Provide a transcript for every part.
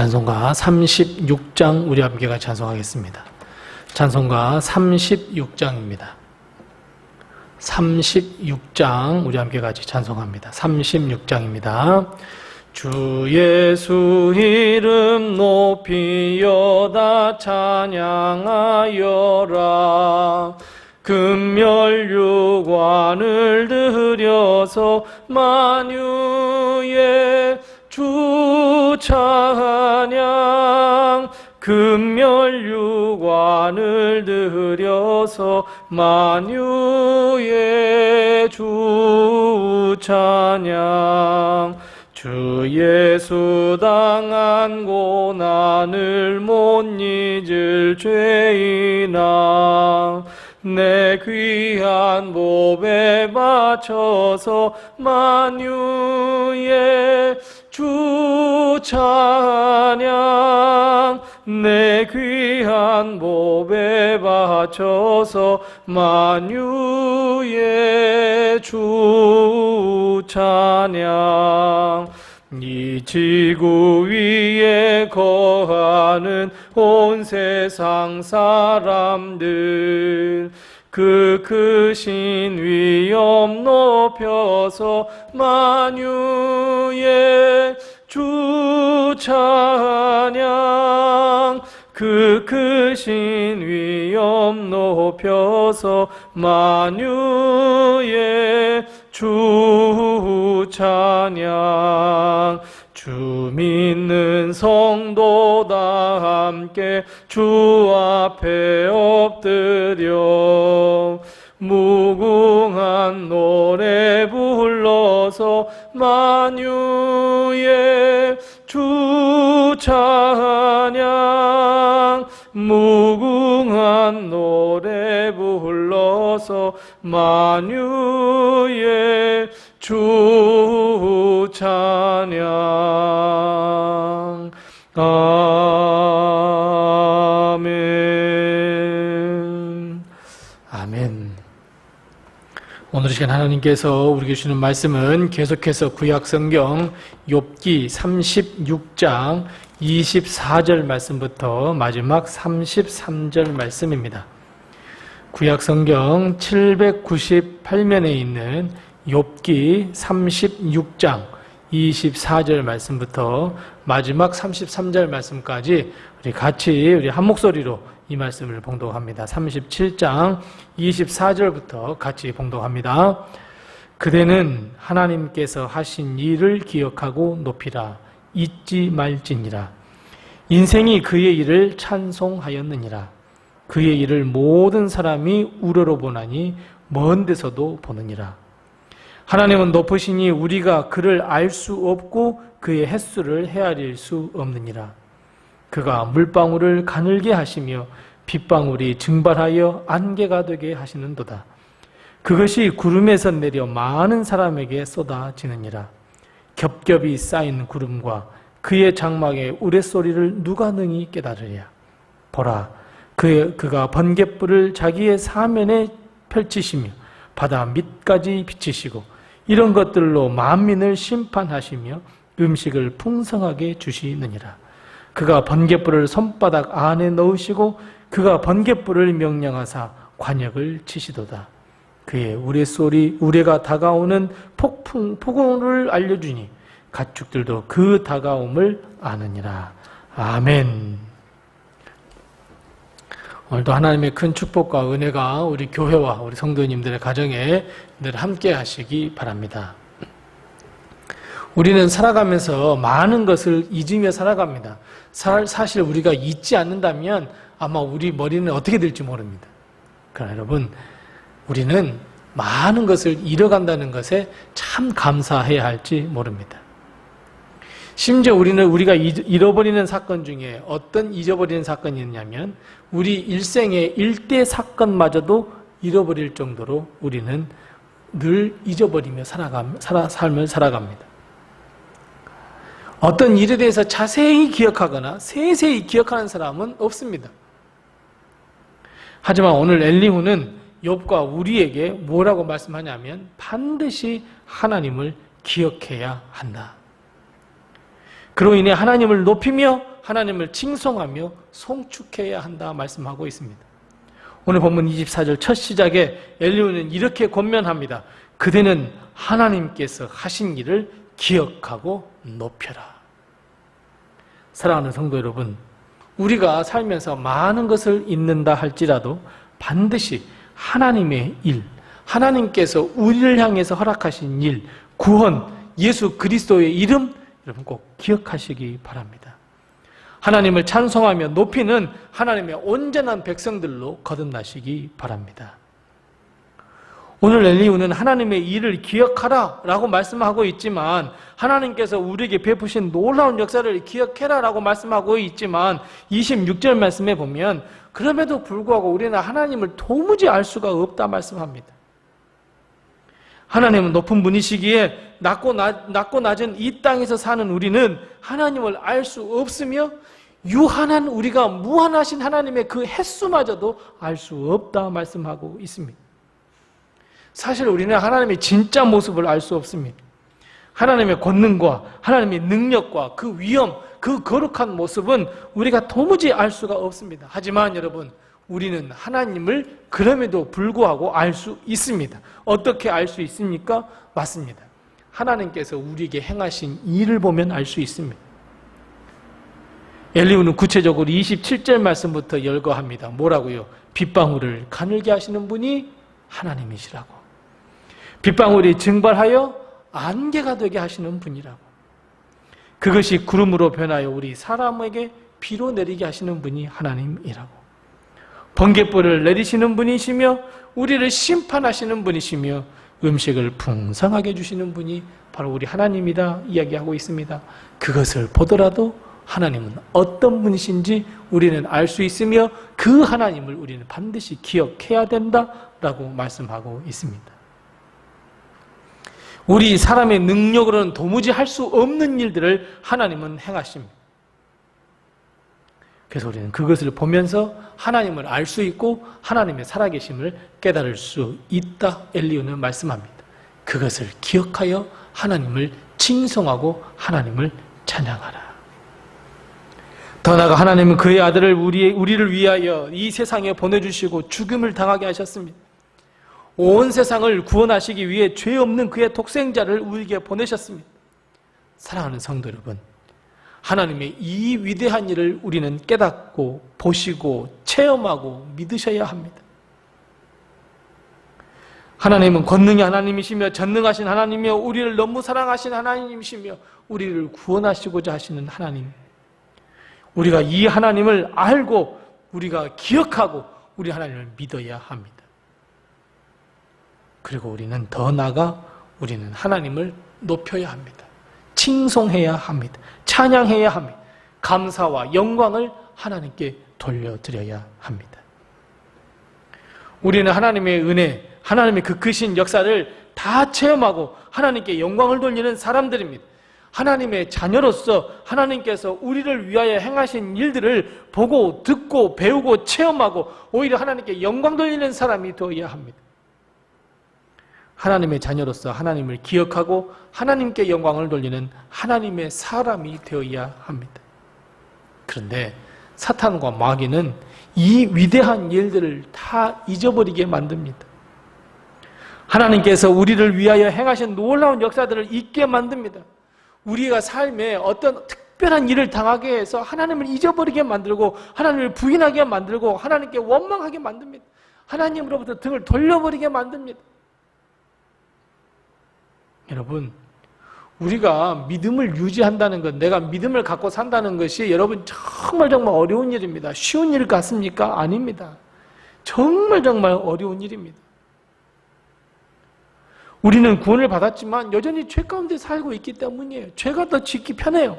찬송가 36장 우리 함께 같이 찬송하겠습니다. 찬송가 36장입니다. 36장 우리 함께 같이 찬송합니다. 36장입니다. 주 예수 이름 높이여다 찬양하여라 금멸유관을 들여서 만유의 주 찬양 금멸유관을 들여서 만유의 주 찬양 주 예수 당한 고난을 못 잊을 죄인아 내 귀한 몸에 바쳐서 만유의 주 찬양. 내 귀한 몸에 바쳐서 만유의 주 찬양 이 지구 위에 거하는 온 세상 사람들 그 크신 위엄 높여서 만유의 주 찬양 그 크신 위엄 높여서 만유의 주 찬양. 주 믿는 성도 다 함께 주 앞에 엎드려. 무궁한 노래 불러서 만유의 주 찬양. 무궁한 노래 불러서 만유의 주 찬양. 아멘. 아멘. 오늘 이 시간 하나님께서 우리에게 주시는 말씀은 계속해서 구약성경 욥기 36장 24절 말씀부터 마지막 33절 말씀입니다. 구약 성경 798면에 있는 욥기 36장 24절 말씀부터 마지막 33절 말씀까지 우리 같이 우리 한 목소리로 이 말씀을 봉독합니다. 37장 24절부터 같이 봉독합니다. 그대는 하나님께서 하신 일을 기억하고 높이라 잊지 말지니라 인생이 그의 일을 찬송하였느니라 그의 일을 모든 사람이 우러러 보나니 먼 데서도 보느니라 하나님은 높으시니 우리가 그를 알 수 없고 그의 횟수를 헤아릴 수 없느니라 그가 물방울을 가늘게 하시며 빗방울이 증발하여 안개가 되게 하시는도다. 그것이 구름에서 내려 많은 사람에게 쏟아지느니라. 겹겹이 쌓인 구름과 그의 장막의 우레소리를 누가 능히 깨달으랴. 보라, 그, 그가 번갯불을 자기의 사면에 펼치시며 바다 밑까지 비치시고 이런 것들로 만민을 심판하시며 음식을 풍성하게 주시느니라. 그가 번갯불을 손바닥 안에 넣으시고 그가 번갯불을 명령하사 관역을 치시도다. 그의 우레소리 우레가 다가오는 폭풍 폭우를 알려주니 가축들도 그 다가옴을 아느니라. 아멘. 오늘도 하나님의 큰 축복과 은혜가 우리 교회와 우리 성도님들의 가정에 늘 함께 하시기 바랍니다. 우리는 살아가면서 많은 것을 잊으며 살아갑니다. 사- 사실 우리가 잊지 않는다면 아마 우리 머리는 어떻게 될지 모릅니다. 그러나 여러분, 우리는 많은 것을 잃어간다는 것에 참 감사해야 할지 모릅니다. 심지어 우리는 우리가 잊- 잃어버리는 사건 중에 어떤 잊어버리는 사건이 있냐면 우리 일생의 일대 사건마저도 잃어버릴 정도로 우리는 늘 잊어버리며 살아가, 살아, 삶을 살아갑니다. 어떤 일에 대해서 자세히 기억하거나 세세히 기억하는 사람은 없습니다. 하지만 오늘 엘리후는 욥과 우리에게 뭐라고 말씀하냐면 반드시 하나님을 기억해야 한다. 그로 인해 하나님을 높이며 하나님을 칭송하며 송축해야 한다 말씀하고 있습니다. 오늘 본문 24절 첫 시작에 엘리후는 이렇게 권면합니다. 그대는 하나님께서 하신 일을 기억하고 높여라. 사랑하는 성도 여러분, 우리가 살면서 많은 것을 잊는다 할지라도 반드시 하나님의 일, 하나님께서 우리를 향해서 허락하신 일, 구원, 예수 그리스도의 이름, 여러분 꼭 기억하시기 바랍니다. 하나님을 찬송하며 높이는 하나님의 온전한 백성들로 거듭나시기 바랍니다. 오늘 엘리우는 하나님의 일을 기억하라 라고 말씀하고 있지만 하나님께서 우리에게 베푸신 놀라운 역사를 기억해라 라고 말씀하고 있지만 26절 말씀에 보면 그럼에도 불구하고 우리는 하나님을 도무지 알 수가 없다 말씀합니다. 하나님은 높은 분이시기에 낮고, 낮, 낮고 낮은 이 땅에서 사는 우리는 하나님을 알 수 없으며 유한한 우리가 무한하신 하나님의 그 횟수마저도 알 수 없다 말씀하고 있습니다. 사실 우리는 하나님의 진짜 모습을 알 수 없습니다. 하나님의 권능과 하나님의 능력과 그 위엄, 그 거룩한 모습은 우리가 도무지 알 수가 없습니다. 하지만 여러분, 우리는 하나님을 그럼에도 불구하고 알 수 있습니다. 어떻게 알 수 있습니까? 맞습니다. 하나님께서 우리에게 행하신 일을 보면 알 수 있습니다. 엘리우는 구체적으로 27절 말씀부터 열거합니다. 뭐라고요? 빗방울을 가늘게 하시는 분이 하나님이시라고. 빗방울이 증발하여 안개가 되게 하시는 분이라고. 그것이 구름으로 변하여 우리 사람에게 비로 내리게 하시는 분이 하나님이라고. 번개불을 내리시는 분이시며 우리를 심판하시는 분이시며 음식을 풍성하게 주시는 분이 바로 우리 하나님이다 이야기하고 있습니다. 그것을 보더라도 하나님은 어떤 분이신지 우리는 알 수 있으며 그 하나님을 우리는 반드시 기억해야 된다라고 말씀하고 있습니다. 우리 사람의 능력으로는 도무지 할 수 없는 일들을 하나님은 행하십니다. 그래서 우리는 그것을 보면서 하나님을 알 수 있고 하나님의 살아계심을 깨달을 수 있다 엘리오는 말씀합니다. 그것을 기억하여 하나님을 칭송하고 하나님을 찬양하라. 더 나아가 하나님은 그의 아들을 우리, 우리를 위하여 이 세상에 보내주시고 죽음을 당하게 하셨습니다. 온 세상을 구원하시기 위해 죄 없는 그의 독생자를 우리에게 보내셨습니다. 사랑하는 성도 여러분, 하나님의 이 위대한 일을 우리는 깨닫고 보시고 체험하고 믿으셔야 합니다. 하나님은 권능의 하나님이시며 전능하신 하나님이며 우리를 너무 사랑하신 하나님이시며 우리를 구원하시고자 하시는 하나님. 우리가 이 하나님을 알고 우리가 기억하고 우리 하나님을 믿어야 합니다. 그리고 우리는 더 나아가 우리는 하나님을 높여야 합니다. 칭송해야 합니다. 찬양해야 합니다. 감사와 영광을 하나님께 돌려드려야 합니다. 우리는 하나님의 은혜, 하나님의 그 크신 역사를 다 체험하고 하나님께 영광을 돌리는 사람들입니다. 하나님의 자녀로서 하나님께서 우리를 위하여 행하신 일들을 보고 듣고 배우고 체험하고 오히려 하나님께 영광 돌리는 사람이 되어야 합니다. 하나님의 자녀로서 하나님을 기억하고 하나님께 영광을 돌리는 하나님의 사람이 되어야 합니다. 그런데 사탄과 마귀는 이 위대한 일들을 다 잊어버리게 만듭니다. 하나님께서 우리를 위하여 행하신 놀라운 역사들을 잊게 만듭니다. 우리가 삶에 어떤 특별한 일을 당하게 해서 하나님을 잊어버리게 만들고 하나님을 부인하게 만들고 하나님께 원망하게 만듭니다. 하나님으로부터 등을 돌려버리게 만듭니다. 여러분, 우리가 믿음을 유지한다는 것, 내가 믿음을 갖고 산다는 것이 여러분 정말 정말 어려운 일입니다. 쉬운 일 같습니까? 아닙니다. 정말 정말 어려운 일입니다. 우리는 구원을 받았지만 여전히 죄 가운데 살고 있기 때문이에요. 죄가 더 짓기 편해요.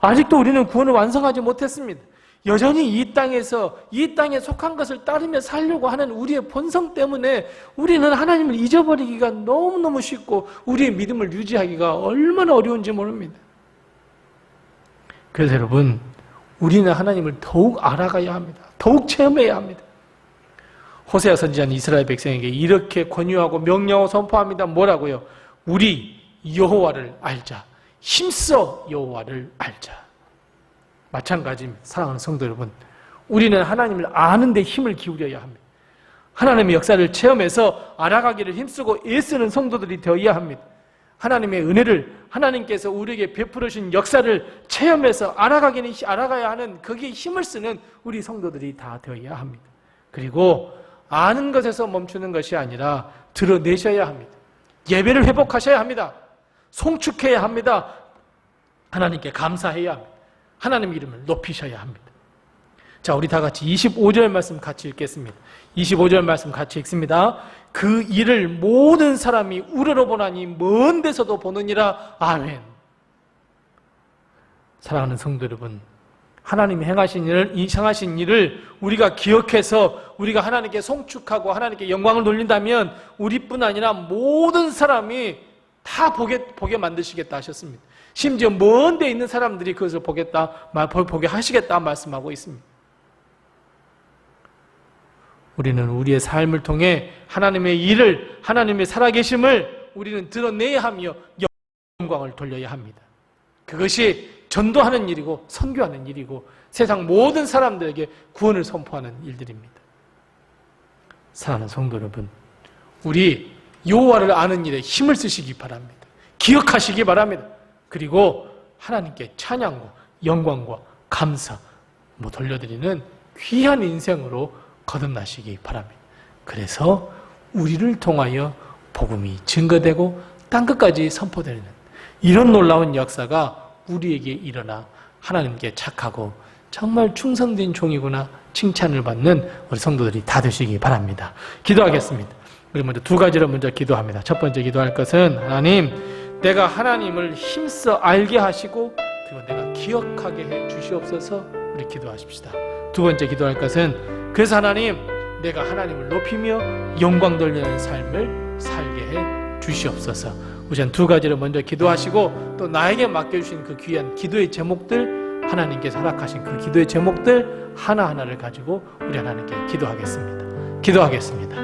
아직도 우리는 구원을 완성하지 못했습니다. 여전히 이 땅에서 이 땅에 속한 것을 따르며 살려고 하는 우리의 본성 때문에 우리는 하나님을 잊어버리기가 너무너무 쉽고 우리의 믿음을 유지하기가 얼마나 어려운지 모릅니다. 그래서 여러분, 우리는 하나님을 더욱 알아가야 합니다. 더욱 체험해야 합니다. 호세아 선지자는 이스라엘 백성에게 이렇게 권유하고 명령하고 선포합니다. 뭐라고요? 우리 여호와를 알자. 힘써 여호와를 알자. 마찬가지입니다. 사랑하는 성도 여러분. 우리는 하나님을 아는 데 힘을 기울여야 합니다. 하나님의 역사를 체험해서 알아가기를 힘쓰고 애쓰는 성도들이 되어야 합니다. 하나님의 은혜를 하나님께서 우리에게 베풀어 주신 역사를 체험해서 알아가기는 알아가야 하는 거기에 힘을 쓰는 우리 성도들이 다 되어야 합니다. 그리고 아는 것에서 멈추는 것이 아니라 드러내셔야 합니다. 예배를 회복하셔야 합니다. 송축해야 합니다. 하나님께 감사해야 합니다. 하나님 이름을 높이셔야 합니다. 자, 우리 다 같이 25절 말씀 같이 읽겠습니다. 25절 말씀 같이 읽습니다. 그 일을 모든 사람이 우러러 보나니 먼 데서도 보느니라. 아멘. 사랑하는 성도 여러분, 하나님이 행하신 일을, 이 행하신 일을 우리가 기억해서 우리가 하나님께 송축하고 하나님께 영광을 돌린다면 우리뿐 아니라 모든 사람이 다 보게, 보게 만드시겠다 하셨습니다. 심지어 먼 데 있는 사람들이 그것을 보겠다, 보게 하시겠다 말씀하고 있습니다. 우리는 우리의 삶을 통해 하나님의 일을, 하나님의 살아계심을 우리는 드러내야 하며 영광을 돌려야 합니다. 그것이 전도하는 일이고 선교하는 일이고 세상 모든 사람들에게 구원을 선포하는 일들입니다. 사랑하는 성도 여러분, 우리 여호와를 아는 일에 힘을 쓰시기 바랍니다. 기억하시기 바랍니다. 그리고 하나님께 찬양과 영광과 감사 뭐 돌려드리는 귀한 인생으로 거듭나시기 바랍니다. 그래서 우리를 통하여 복음이 증거되고 땅 끝까지 선포되는 이런 놀라운 역사가 우리에게 일어나 하나님께 착하고 정말 충성된 종이구나 칭찬을 받는 우리 성도들이 다 되시기 바랍니다. 기도하겠습니다. 우리 먼저 두 가지를 먼저 기도합니다. 첫 번째 기도할 것은 하나님, 내가 하나님을 힘써 알게 하시고 그리고 내가 기억하게 해 주시옵소서 우리 기도하십시다. 두 번째 기도할 것은 그래서 하나님, 내가 하나님을 높이며 영광 돌리는 삶을 살게 해 주시옵소서. 우선 두 가지를 먼저 기도하시고 또 나에게 맡겨주신 그 귀한 기도의 제목들 하나님께서 허락하신 그 기도의 제목들 하나하나를 가지고 우리 하나님께 기도하겠습니다. 기도하겠습니다.